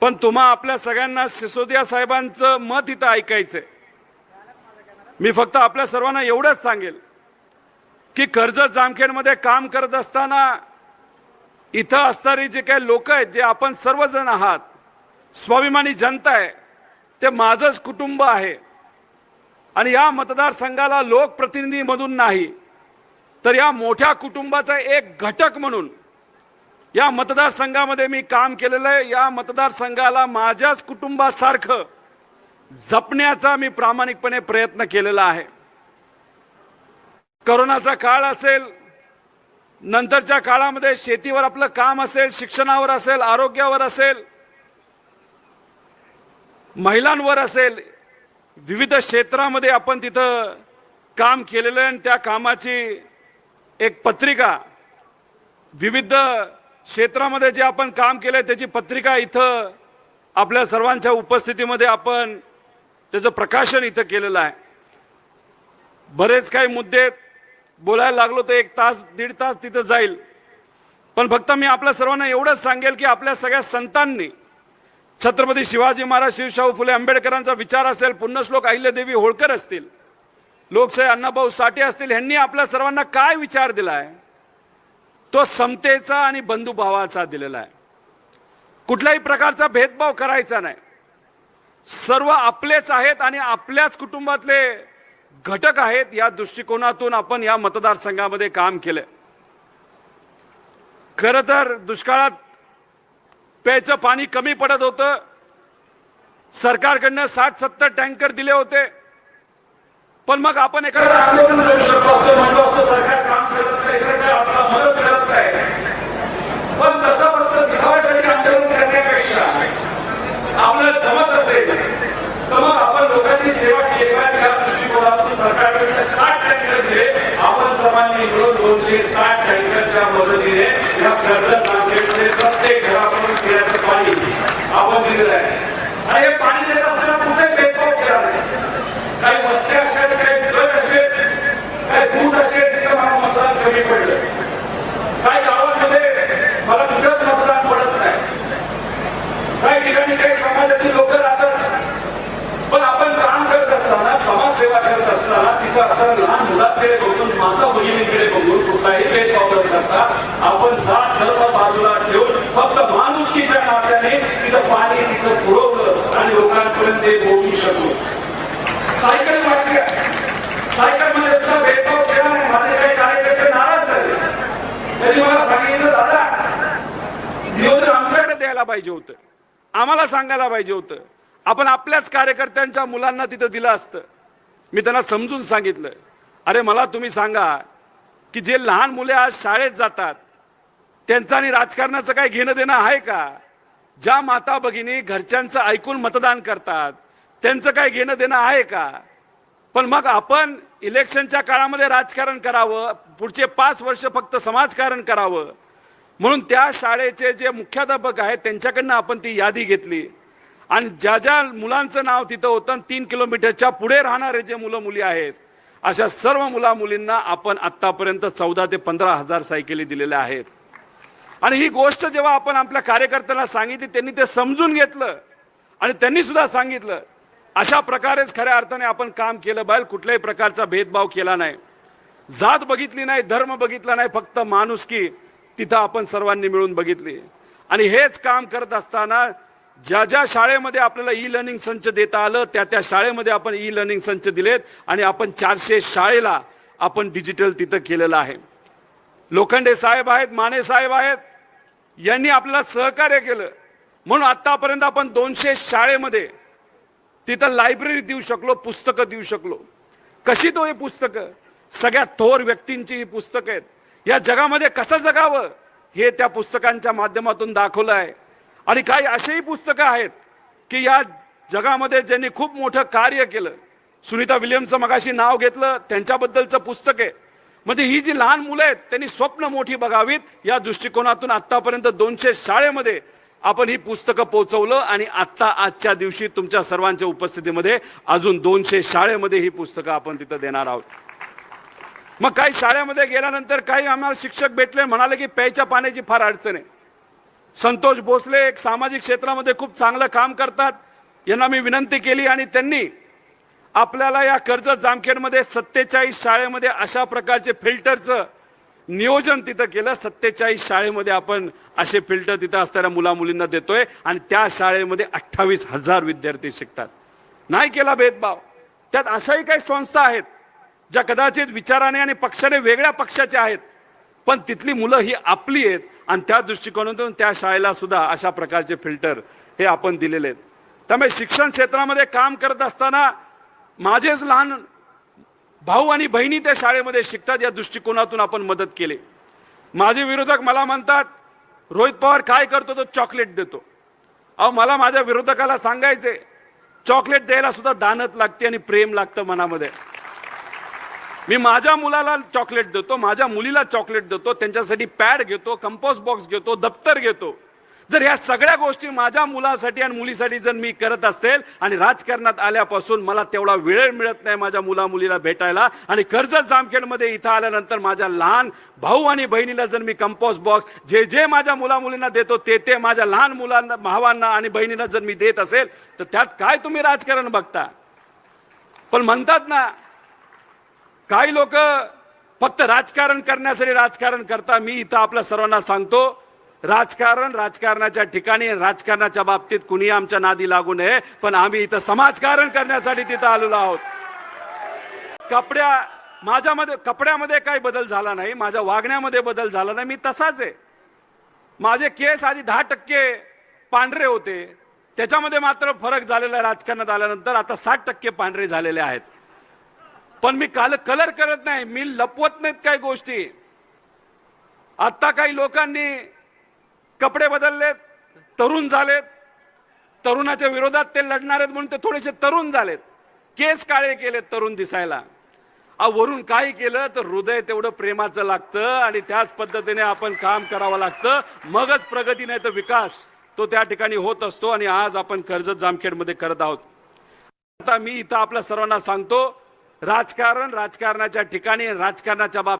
पण तुम्हा आपल्या सगळ्यांना सिसोदिया साहेबांचं मत इथं ऐकायचंय. मी फक्त आपल्या सर्वांना एवढंच सांगेल की कर्जत जामखेडमध्ये काम करत असताना इथं असणारी जे काही लोक आहेत जे आपण सर्वजण आहात स्वाभिमानी जनता आहे ते माझंच कुटुंब आहे. आणि या मतदारसंघाला लोकप्रतिनिधीमधून नाही तर या मोठ्या कुटुंबाचा एक घटक म्हणून या मतदारसंघामध्ये मी काम केलेलं आहे. या मतदारसंघाला माझ्याच कुटुंबासारखं जपण्याचा मी प्रामाणिकपणे प्रयत्न केलेला आहे. करोनाचा काळ असेल नंतरच्या काळामध्ये शेतीवर आपलं काम असेल शिक्षणावर असेल आरोग्यावर असेल महिलांवर असेल विविध क्षेत्रामध्ये आपण तिथं काम केलेलं आहे आणि त्या कामाची एक पत्रिका विविध क्षेत्रामध्ये जे आपण काम केलंय त्याची पत्रिका इथं आपल्या सर्वांच्या उपस्थितीमध्ये आपण त्याचं प्रकाशन इथं केलेलं आहे. बरेच काही मुद्दे बोलायला लागलो तर एक तास दीड तास तिथं जाईल. पण फक्त मी आपल्या सर्वांना एवढंच सांगेल की आपल्या सगळ्या संतांनी छत्रपती शिवाजी महाराज शिवशाहू फुले आंबेडकरांचा विचार असेल पुण्यश्लोक अहिल्यादेवी होळकर असतील लोकशाही अण्णाभाऊ साठे असतील ह्यांनी आपल्या सर्वांना काय विचार दिलाय? तो समतेचा आणि बंधुभावाचा दिलेला आहे. कुठल्याही प्रकारचा भेदभाव करायचा नाही. सर्व आपलेच आहेत आणि आपल्याच कुटुंबातले घटक आहेत या दृष्टिकोनातून आपण या मतदारसंघामध्ये काम केलं खर तर दुष्काळात प्यायचं पाणी कमी पडत होतं. सरकारकडनं साठ सत्तर टँकर दिले होते. पण मग आपण एखादं आंदोलन करू शकतो असं म्हणलो असतो सरकार काम करत नाही सरकार आपला मदत करत नाही पण तसं फक्त दिखाव्यासाठी आंदोलन करण्यापेक्षा आपल्याला जमत असेल तर मग आपण लोकांची सेवा केली पाहिजे या दृष्टिकोनातून सरकारकडे साठ टँकर दिले आपण सर्वांनी मिळून दोनशे साठ टँकरच्या मदतीने या कर्जत नांदेडमध्ये प्रत्येक घराकडून पिण्याचं पाणी आपण दिलेलं आहे आणि हे पाणी देत असताना कुठे भेदभाव केला नाही काही वस्त्या असेल काही गट असेल काही बूथ असेल तिथं मला मतदान कमी पडलं काही गावांमध्ये मला कुठंच मतदान पडत नाही काही ठिकाणी काही समाजाची लोक राहतात पण आपण काम करत असताना समाजसेवा करत असताना तिथं असताना लहान मुलांकडे बघून माता भगिनीकडे बघून कुठलाही भेदभाव न करता. आपण जात धर्म बाजूला ठेवून फक्त माणुसकीच्या नात्याने तिथं पाणी तिथं पुरवलं आणि लोकांपर्यंत ते पोहोचू शकलो. सायकल वाटल्या सायकल म्हणजे सुद्धा भेदभाव केला नाही. माझे काही कार्यकर्ते नाराज झाले. त्यांनी मला सांगितलं दादा नियोजन आमच्याकडे द्यायला पाहिजे होतं. आम्हाला सांगायला पाहिजे होतं. आपण आपल्याच कार्यकर्त्यांच्या मुलांना तिथं दिलं असतं. मी त्यांना समजून सांगितलं. अरे मला तुम्ही सांगा की जे लहान मुले आज शाळेत जातात त्यांचं आणि राजकारणाचं काही घेणं देणं आहे का? ज्या माता भगिनी घरच्यांचं ऐकून मतदान करतात त्यांचं काय घेणं देणं आहे का? पण मग आपण इलेक्शनच्या काळामध्ये राजकारण करावं पुढचे पाच वर्ष फक्त समाजकारण करावं. म्हणून त्या शाळेचे जे मुख्याध्यापक आहेत त्यांच्याकडनं आपण ती यादी घेतली. आणि ज्या ज्या मुलांचं नाव तिथं होतं आणि तीन किलोमीटरच्या पुढे राहणारे जे मुलं मुली आहेत अशा सर्व मुला मुलींना आपण आत्तापर्यंत चौदा ते पंधरा हजार सायकली दिलेल्या आहेत. आणि ही गोष्ट जेव्हा आपण आपल्या कार्यकर्त्यांना सांगितली त्यांनी ते समजून घेतलं आणि त्यांनी सुद्धा सांगितलं अशा प्रकारेच खऱ्या अर्थाने आपण काम केलं पाहिजे कुठल्याही प्रकारचा भेदभाव केला नाही. जात बघितली नाही धर्म बघितला नाही फक्त माणुसकी तिथं आपण सर्वांनी मिळून बघितली. आणि हेच काम करत असताना ज्या ज्या शाळेमध्ये आपल्याला ई लर्निंग संच देता आलं त्या त्या शाळेमध्ये आपण ई लर्निंग संच दिलेत आणि आपण चारशे शाळेला आपण डिजिटल तिथं केलेलं आहे. लोखंडे साहेब आहेत माने साहेब आहेत यांनी आपल्याला सहकार्य केलं. म्हणून आतापर्यंत आपण दोनशे शाळेमध्ये तिथं लायब्ररी देऊ शकलो पुस्तकं देऊ शकलो. कशी तो हे पुस्तकं? सगळ्या थोर व्यक्तींची ही पुस्तकं आहेत. या जगामध्ये कसं जगावं? हे त्या पुस्तकांच्या माध्यमातून दाखवलं आहे. आणि काही असेही पुस्तकं आहेत की या जगामध्ये ज्यांनी खूप मोठं कार्य केलं सुनीता विलियमचं मगाशी नाव घेतलं त्यांच्याबद्दलचं पुस्तक आहे. म्हणजे ही जी लहान मुलं आहेत त्यांनी स्वप्न मोठी बघावीत. या दृष्टिकोनातून आतापर्यंत दोनशे शाळेमध्ये आपण ही पुस्तकं पोहोचवलं आणि आत्ता आजच्या दिवशी तुमच्या सर्वांच्या उपस्थितीमध्ये अजून दोनशे शाळेमध्ये ही पुस्तकं आपण तिथं देणार आहोत. मग काही शाळेमध्ये गेल्यानंतर काही आम्हाला शिक्षक भेटले म्हणाले की प्यायच्या पाण्याची फार अडचण आहे. संतोष भोसले एक सामाजिक क्षेत्रामध्ये खूप चांगलं काम करतात. यांना मी विनंती केली आणि त्यांनी आपल्याला या कर्जत जामखेडमध्ये सत्तेचाळीस शाळेमध्ये अशा प्रकारचे फिल्टरचं नियोजन तिथं केलं. सत्तेचाळीस शाळेमध्ये आपण असे फिल्टर तिथं असणाऱ्या मुला मुलींना देतोय आणि त्या शाळेमध्ये अठ्ठावीस हजार विद्यार्थी शिकतात. नाही केला भेदभाव. त्यात अशाही काही संस्था आहेत ज्या कदाचित विचाराने आणि पक्षाने वेगळ्या पक्षाच्या आहेत. पण तिथली मुलं ही आपली आहेत आणि त्या दृष्टिकोनातून त्या शाळेला सुद्धा अशा प्रकारचे फिल्टर हे आपण दिलेले आहेत. त्यामुळे शिक्षण क्षेत्रामध्ये काम करत असताना माझेच लहान भाऊ आणि बहिणी त्या शाळेमध्ये शिकतात या दृष्टिकोनातून आपण मदत केली. माझे विरोधक मला म्हणतात रोहित पवार काय करतो तो चॉकलेट देतो. अहो मला माझ्या विरोधकाला सांगायचे चॉकलेट द्यायला सुद्धा दानत लागते आणि प्रेम लागतं मनामध्ये. मी माझ्या मुलाला चॉकलेट देतो माझ्या मुलीला चॉकलेट देतो त्यांच्यासाठी पॅड घेतो कंपोस्ट बॉक्स घेतो दप्तर घेतो. जर ह्या सगळ्या गोष्टी माझ्या मुलासाठी आणि मुलीसाठी जर मी करत असेल आणि राजकारणात आल्यापासून मला तेवढा वेळ मिळत नाही माझ्या मुला मुलीला भेटायला आणि कर्जत जामखेडमध्ये इथं आल्यानंतर माझ्या लहान भाऊ आणि बहिणीला जर मी कंपोस्ट बॉक्स जे जे माझ्या मुला मुलींना देतो ते ते माझ्या लहान मुलांना भावांना आणि बहिणीला जर मी देत असेल तर त्यात काय तुम्ही राजकारण बघता? पण म्हणतात ना काही लोक फक्त राजकारण करण्यासाठी राजकारण करता. मी इथं आपल्या सर्वांना सांगतो राजकारण राजकारणाच्या ठिकाणी राजकारणाच्या बाबतीत कुणी आमच्या नादी लागू नये पण आम्ही इथं समाजकारण करण्यासाठी तिथं आलेलो आहोत. कपड्या माझ्यामध्ये कपड्यामध्ये काही बदल झाला नाही माझ्या वागण्यामध्ये बदल झाला नाही मी तसाच आहे. माझे केस आधी दहा टक्के पांढरे होते. त्याच्यामध्ये मात्र फरक झालेला राजकारणात आल्यानंतर आता साठ टक्के पांढरे झालेले आहेत. पण मी काल कलर करत नाही मी लपवत नाहीत काही गोष्टी. आता काही लोकांनी कपडे बदललेत तरुण झालेत. तरुणाच्या विरोधात ते लढणार आहेत म्हणून ते थोडेसे तरुण झालेत. केस काळे केलेत तरुण दिसायला. वरून काही केलं तर हृदय तेवढं प्रेमाचं लागतं आणि त्याच पद्धतीने आपण काम करावं लागतं. मगच प्रगती नाही तर विकास. तो त्या ठिकाणी होत असतो आणि आज आपण कर्जत जामखेडमध्ये करत आहोत. आता मी इथं आपल्या सर्वांना सांगतो राजकारण राजकारणाच्या ठिकाणी राजकारणाच्या बाबतीत